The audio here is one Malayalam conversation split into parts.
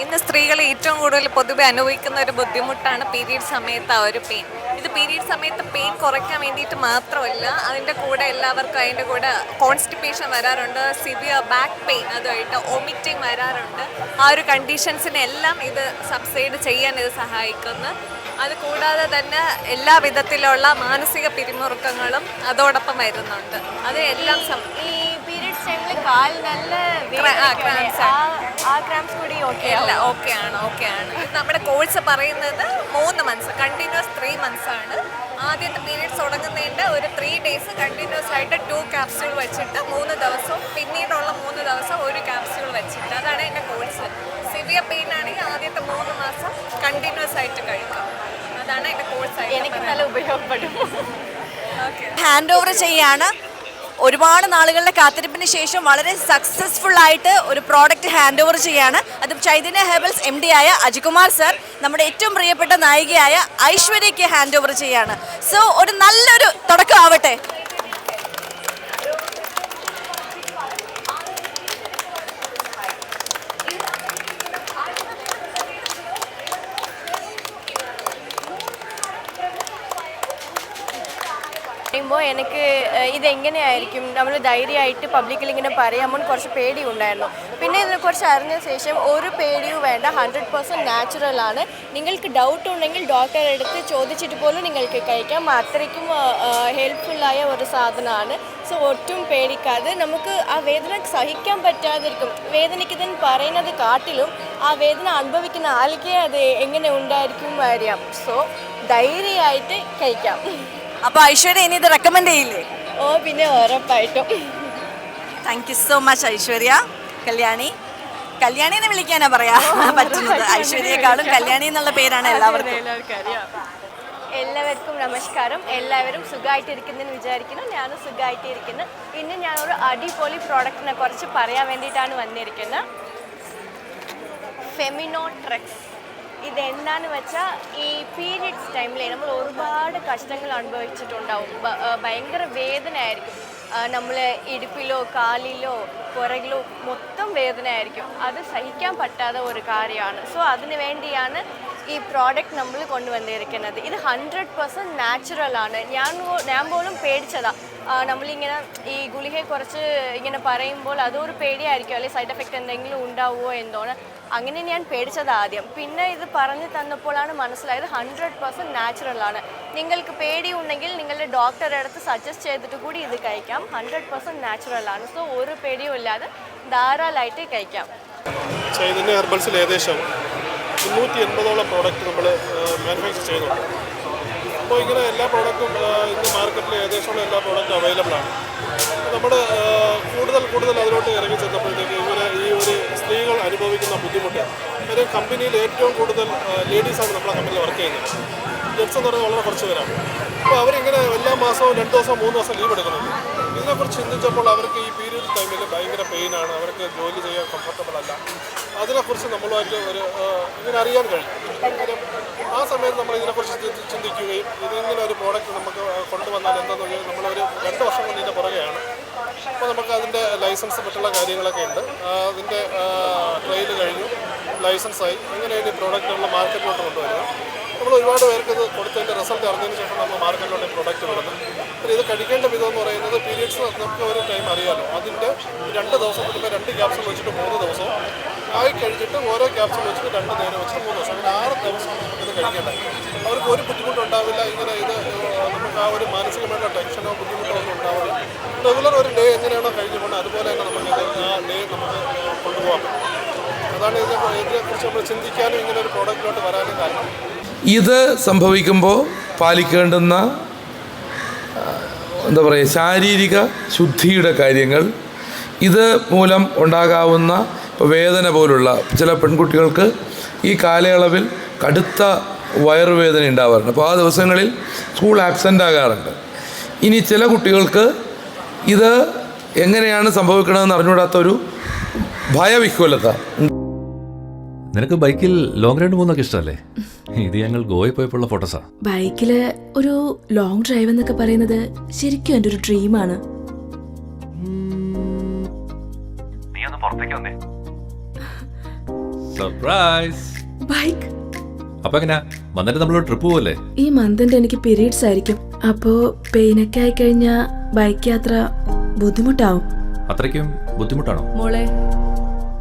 ഇന്ന് സ്ത്രീകൾ ഏറ്റവും കൂടുതൽ പൊതുവെ അനുഭവിക്കുന്ന ഒരു ബുദ്ധിമുട്ടാണ് പീരീഡ് സമയത്ത് ആ ഒരു പെയിൻ. ഇത് പീരീഡ് സമയത്ത് പെയിൻ കുറയ്ക്കാൻ വേണ്ടിയിട്ട് മാത്രമല്ല അതിന്റെ കൂടെ എല്ലാവർക്കും അതിന്റെ കൂടെ കോൺസ്റ്റിപ്പേഷൻ വരാറുണ്ട് സിവിയർ ബാക്ക് പെയിൻ അതുമായിട്ട് ഒമിറ്റിംഗ് വരാറുണ്ട്. ആ ഒരു കണ്ടീഷൻസിനെല്ലാം ഇത് സബ്സൈഡ് ചെയ്യാൻ ഇത് സഹായിക്കുന്നു. അത് കൂടാതെ തന്നെ എല്ലാ വിധത്തിലുള്ള മാനസിക പിരിമുറുക്കങ്ങളും അതോടൊപ്പം വരുന്നുണ്ട്. അത് എല്ലാം ഈ പീരിയഡ്സ് ടൈമിൽ കാൽ നല്ല ക്രാ- ആ, വേദനയൊക്കെ cramps ആ- ആ. ക്രാംസ് കൂടി ഓക്കെ അല്ല ഓക്കെ ആണ് ഓക്കെ ആണ്. ഇത് നമ്മുടെ കോഴ്സ് പറയുന്നത് മൂന്ന് മന്ത്സ് കണ്ടിന്യൂസ് ത്രീ മന്ത്സ് ആണ്. ആദ്യത്തെ പീരീഡ്സ് തുടങ്ങുന്നതിന്റെ ഒരു ത്രീ ഡേയ്സ് കണ്ടിന്യൂസ് ആയിട്ട് ടു ക്യാപ്സ്യൂൾ വെച്ചിട്ട് മൂന്ന് ദിവസവും പിന്നീടുള്ള മൂന്ന് ദിവസം ഒരു ക്യാപ്സ്യൂൾ വെച്ചിട്ട്. അതാണ് എന്റെ കോഴ്സ് സിവിയർ പെയിൻ ആണെങ്കിൽ ആദ്യത്തെ മൂന്ന് മാസം കണ്ടിന്യൂസ് ആയിട്ട് കഴിക്കാം. അതാണ് എന്റെ കോഴ്സ് എനിക്ക് നല്ല ഉപയോഗപ്പെടും. ഹാൻഡ് ഓവർ ചെയ്യാണ്. ഒരുപാട് നാളുകളുടെ കാത്തിരിപ്പിന് ശേഷം വളരെ സക്സസ്ഫുൾ ആയിട്ട് ഒരു പ്രോഡക്റ്റ് ഹാൻഡ് ഓവർ ചെയ്യാണ്. അതും ചൈതന്യ ഹെബൽസ് എം ഡി ആയ അജികുമാർ സർ നമ്മുടെ ഏറ്റവും പ്രിയപ്പെട്ട നായികയായ ഐശ്വര്യയ്ക്ക് ഹാൻഡ് ഓവർ ചെയ്യാണ്. സോ ഒരു നല്ലൊരു തുടക്കം എനിക്ക് ഇതെങ്ങനെയായിരിക്കും? നമ്മൾ ധൈര്യമായിട്ട് പബ്ലിക്കിൽ ഇങ്ങനെ പറയാമോ കുറച്ച് പേടി ഉണ്ടായിരുന്നു പിന്നെ ഇതിനെക്കുറിച്ച് അറിഞ്ഞ ശേഷം ഒരു പേടിയും വേണ്ട ഹൺഡ്രഡ് പെർസെന്റ് നാച്ചുറൽ ആണ്. നിങ്ങൾക്ക് ഡൗട്ട് ഉണ്ടെങ്കിൽ ഡോക്ടറെ അടുത്ത് ചോദിച്ചിട്ട് പോലും നിങ്ങൾക്ക് കഴിക്കാം. അത്രയ്ക്കും ഹെൽപ്ഫുള്ളായ ഒരു സാധനമാണ്. സോ ഒട്ടും പേടിക്കാതെ നമുക്ക് ആ വേദന സഹിക്കാൻ പറ്റാതിരിക്കും. വേദനയ്ക്ക് വേദനിക്കുന്നതെന്ന് പറയുന്നത് കാട്ടിലും ആ വേദന അനുഭവിക്കുന്ന ആൾക്കേ അത് എങ്ങനെ ഉണ്ടായിരിക്കും അറിയാം. സോ ധൈര്യമായിട്ട് കഴിക്കാം. അപ്പോൾ ഐശ്വര്യ ഇനി ഇത് റെക്കമെൻഡ് ചെയ്യില്ലേ? ഓ പിന്നെ ഉറപ്പായിട്ടും. Thank you so much Aishwarya. Kalyani. Kalyani എന്ന് വിളിക്കാനാ പറയാ. പറ്റുന്നത്. ഐശ്വര്യയെക്കാളും കല്യാണി എന്നുള്ള പേരാണ് എല്ലാവർക്കും. എല്ലാവർക്കും നമസ്കാരം. എല്ലാവരും സുഖമായിട്ടിരിക്കുന്നെന്ന് വിചാരിക്കുന്നു. ഞാനും സുഖമായിട്ടിരിക്കുന്നു ഇന്ന് ഞാൻ ഒരു അടിപൊളി പ്രോഡക്റ്റിനെ കുറിച്ച് പറയാൻ വേണ്ടിയിട്ടാണ് വന്നിരിക്കുന്നത്. ഫെമിനോട്രെക്സ് ഇത് എന്താന്ന് വെച്ചാൽ ഈ പീരിയഡ്സ് ടൈമിൽ നമ്മൾ ഒരുപാട് കഷ്ടങ്ങൾ അനുഭവിച്ചിട്ടുണ്ടാവും. ഭയങ്കര വേദനയായിരിക്കും. നമ്മൾ ഇടുപ്പിലോ കാലിലോ പുറകിലോ മൊത്തം വേദനയായിരിക്കും. അത് സഹിക്കാൻ പറ്റാത്ത ഒരു കാര്യമാണ്. സോ അതിന് വേണ്ടിയാണ് ഈ പ്രോഡക്റ്റ് നമ്മൾ കൊണ്ടുവന്നിരിക്കുന്നത്. ഇത് ഹൺഡ്രഡ് പെർസെന്റ് നാച്ചുറലാണ് ഞാൻ ഞാൻ പോലും പേടിച്ചതാ. ആ, നമ്മളിങ്ങനെ ഈ ഗുളികയെ കുറച്ച് ഇങ്ങനെ പറയുമ്പോൾ അതൊരു പേടിയായിരിക്കും. അല്ലെങ്കിൽ സൈഡ് എഫക്റ്റ് എന്തെങ്കിലും ഉണ്ടാവുമോ എന്തോന്ന്. അങ്ങനെ ഞാൻ പേടിച്ചത് ആദ്യം. പിന്നെ ഇത് പറഞ്ഞു തന്നപ്പോഴാണ് മനസ്സിലായത് ഹൺഡ്രഡ് പെർസെന്റ് നാച്ചുറൽ ആണ്. നിങ്ങൾക്ക് പേടി ഉണ്ടെങ്കിൽ നിങ്ങളുടെ ഡോക്ടറെ അടുത്ത് സജസ്റ്റ് ചെയ്തിട്ട് കൂടി ഇത് കഴിക്കാം. ഹൺഡ്രഡ് പെർസെന്റ് നാച്ചുറൽ ആണ്. സോ ഒരു പേടിയും ഇല്ലാതെ ധാരാളമായിട്ട് കഴിക്കാം. ചൈതന്യ ഹെർബൽസിൽ ഏകദേശം മുന്നൂറ്റി എൺപതോളം പ്രോഡക്റ്റ് നമ്മൾ മാനുഫാക്ചർ ചെയ്യുന്നുണ്ട്. അപ്പോൾ ഇങ്ങനെ എല്ലാ പ്രോഡക്റ്റും ഇന്ന് മാർക്കറ്റിൽ ഏകദേശമുള്ള എല്ലാ പ്രോഡക്റ്റും അവൈലബിൾ ആണ്. നമ്മൾ കൂടുതൽ കൂടുതൽ അതിലോട്ട് ഇറങ്ങി ചെന്നപ്പോഴത്തേക്ക് ഇങ്ങനെ അനുഭവിക്കുന്ന ബുദ്ധിമുട്ട്. ഒരു കമ്പനിയിൽ ഏറ്റവും കൂടുതൽ ലേഡീസാണ് നമ്മളെ കമ്പനിയിൽ വർക്ക് ചെയ്യുന്നത്. ജെൻസ് എന്ന് പറഞ്ഞാൽ വളരെ കുറച്ച് പേരാണ്. അപ്പോൾ അവരിങ്ങനെ എല്ലാ മാസവും രണ്ട് ദിവസം മൂന്ന് ദിവസം ലീവ് എടുക്കുന്നത് ഇതിനെക്കുറിച്ച് ചിന്തിച്ചപ്പോൾ അവർക്ക് ഈ പീരീഡ് ടൈമിൽ ഭയങ്കര പെയിനാണ് അവർക്ക് ജോലി ചെയ്യാൻ കംഫർട്ടബിൾ അല്ല. അതിനെക്കുറിച്ച് നമ്മളുമായിട്ട് ഒരു ഇങ്ങനെ അറിയാൻ കഴിയും. ആ സമയത്ത് നമ്മൾ ഇതിനെക്കുറിച്ച് ചിന്തി- ചിന്തിക്കുകയും ഇതിങ്ങനെ ഒരു പ്രോഡക്റ്റ് നമുക്ക് കൊണ്ടുവന്നാൽ എന്താണെന്ന് വെച്ചാൽ നമ്മളൊരു രണ്ട് വർഷം കൊണ്ട് ഇതിന്റെ പുറകെയാണ്. അപ്പോൾ നമുക്ക് അതിന്റെ ലൈസൻസ് മറ്റുള്ള കാര്യങ്ങളൊക്കെ ഉണ്ട്. അതിന്റെ ട്രെയിൽ കഴിഞ്ഞു. ലൈസൻസായി. അങ്ങനെയാണ് ഈ പ്രോഡക്റ്റ് നമ്മൾ മാർക്കറ്റിലോട്ട് കൊണ്ടുവരിക. നമ്മൾ ഒരുപാട് പേർക്ക് ഇത് കൊടുത്തതിന്റെ റിസൾട്ട് അറിഞ്ഞതിന് ശേഷം നമ്മൾ മാർക്കറ്റിലോട്ട് പ്രോഡക്റ്റ് വിടുന്നത് പിന്നെ ഇത് കഴിക്കേണ്ട വിധം എന്ന് പറയുന്നത് പീരീഡ്സ് നമുക്ക് ഒരു ടൈം അറിയാമല്ലോ അതിന്റെ രണ്ട് ദിവസം കൊടുക്കുക രണ്ട് ക്യാപ്സൂൾ വെച്ചിട്ട് മൂന്ന് ദിവസവും ആയി കഴിച്ചിട്ട് ഓരോ ക്യാപ്സൂൾ വെച്ചിട്ട് രണ്ട് നേരം വെച്ചിട്ട് മൂന്ന് ദിവസം. അങ്ങനെ ആറ് ദിവസം കഴിക്കേണ്ടത്. അവർക്ക് ഒരു ബുദ്ധിമുട്ടുണ്ടാവില്ല ഇങ്ങനെ ഇത് നമുക്ക് ആ ഒരു മാനസികമായിട്ടുള്ള ടെൻഷനോ ബുദ്ധിമുട്ടോ ഒന്നും ഉണ്ടാവില്ല. റെഗുലർ ഒരു ഡേ എങ്ങനെയാണോ കഴിഞ്ഞു പോകുന്നത് അതുപോലെ തന്നെ നമുക്ക് ആ ഡേ നമുക്ക് കൊണ്ടുപോകാം അതാണ് ഇതിനെ ഇതിനെക്കുറിച്ച് നമ്മൾ ചിന്തിക്കാനും ഇങ്ങനെ ഒരു പ്രോഡക്റ്റിലോട്ട് വരാനും കാരണം. ഇത് സംഭവിക്കുമ്പോൾ പാലിക്കേണ്ടുന്ന എന്താ പറയുക ശാരീരിക ശുദ്ധിയുടെ കാര്യങ്ങൾ ഇത് മൂലം ഉണ്ടാകാവുന്ന വേദന പോലുള്ള ചില പെൺകുട്ടികൾക്ക് ഈ കാലയളവിൽ കടുത്ത വയറുവേദന ഉണ്ടാവാറുണ്ട്. അപ്പോൾ ആ ദിവസങ്ങളിൽ സ്കൂൾ ആബ്സെന്റ് ആകാറുണ്ട്. ഇനി ചില കുട്ടികൾക്ക് ഇത് എങ്ങനെയാണ് സംഭവിക്കണമെന്ന് അറിഞ്ഞുകൂടാത്തൊരു ഭയവിഹ്വലത. നിനക്ക് ബൈക്കിൽ ലോങ് റൈഡ് പോകുന്നൊക്കെ ഇഷ്ടമല്ലേ? ഇത് ഞങ്ങൾ ഗോവയിൽ പോയപ്പോഴുള്ള ഫോട്ടോസാ ബൈക്കിൽ ഒരു ലോങ് ഡ്രൈവ് എന്നൊക്കെ പറയുന്നത് ശരിക്കും എന്റെ ഒരു ഡ്രീമാണ് സർപ്രൈസ് ബൈക്ക് അപ്പൊ എങ്ങനെയാ വന്നിട്ട് നമ്മളൊരു ട്രിപ്പ് പോവല്ലേ? ഈ മന്തിന്റെ എനിക്ക് പീരീഡ്സ് ആയിരിക്കും. അപ്പോ പെയിനൊക്കെ ആയി ആയിക്കഴിഞ്ഞാ ബൈക്ക് യാത്ര ബുദ്ധിമുട്ടാവും. അത്രയ്ക്കും ബുദ്ധിമുട്ടാണോ? മോളെ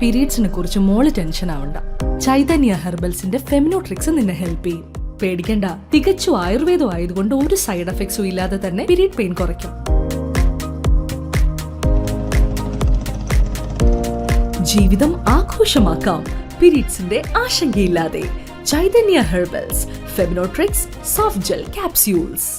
പീരീഡ്സിനെ കുറിച്ച് മോൾ ടെൻഷൻ ആവണ്ട. ചൈതന്യ ഹെർബൽസിന്റെ ഫെമിനോ ട്രിക്സ് നിന്നെ ഹെൽപ്പ് ചെയ്യും. പേടിക്കണ്ട. തികച്ചു ആയുർവേദം ആയതുകൊണ്ട് ഒരു സൈഡ് എഫക്ട്സും ഇല്ലാതെ തന്നെ പീരീഡ് പെയിൻ കുറയ്ക്കും. ജീവിതം ആഘോഷമാക്കാം. പീരീഡ്സിന്റെ ആശങ്കയില്ലാതെ. Chaitanya herbals Feminotrix soft gel capsules